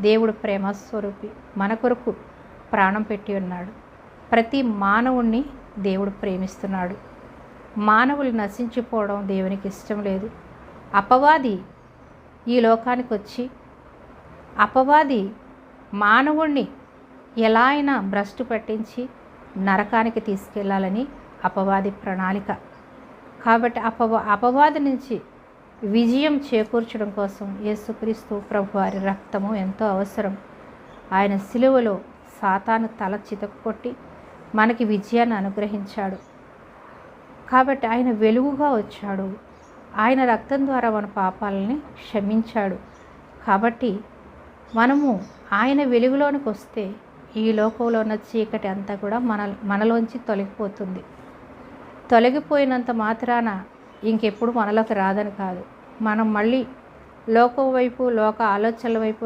దేవుడు ప్రేమ స్వరూపి. మన కొరకు ప్రాణం పెట్టి ఉన్నాడు. ప్రతి మానవుణ్ణి దేవుడు ప్రేమిస్తున్నాడు. మానవులు నశించిపోవడం దేవునికి ఇష్టం లేదు. అపవాది ఈ లోకానికి వచ్చి అపవాది మానవుణ్ణి ఎలా అయినా భ్రష్టు పట్టించి నరకానికి తీసుకెళ్ళాలని అపవాది ప్రణాళిక. కాబట్టి అపవా అపవాది నుంచి విజయం చేకూర్చడం కోసం యేసుక్రీస్తు ప్రభు వారి రక్తము ఎంతో అవసరం. ఆయన సిలువలో సాతాను తల చితక్కొట్టి మనకి విజయాన్ని అనుగ్రహించాడు. కాబట్టి ఆయన వెలుగుగా వచ్చాడు. ఆయన రక్తం ద్వారా మన పాపాలని క్షమించాడు. కాబట్టి మనము ఆయన వెలుగులోనికి వస్తే ఈ లోకంలో ఉన్న చీకటి అంతా కూడా మన మనలోంచి తొలగిపోతుంది. తొలగిపోయినంత మాత్రాన ఇంకెప్పుడు మనలోకి రాదని కాదు. మనం మళ్ళీ లోకం వైపు లోక ఆలోచనల వైపు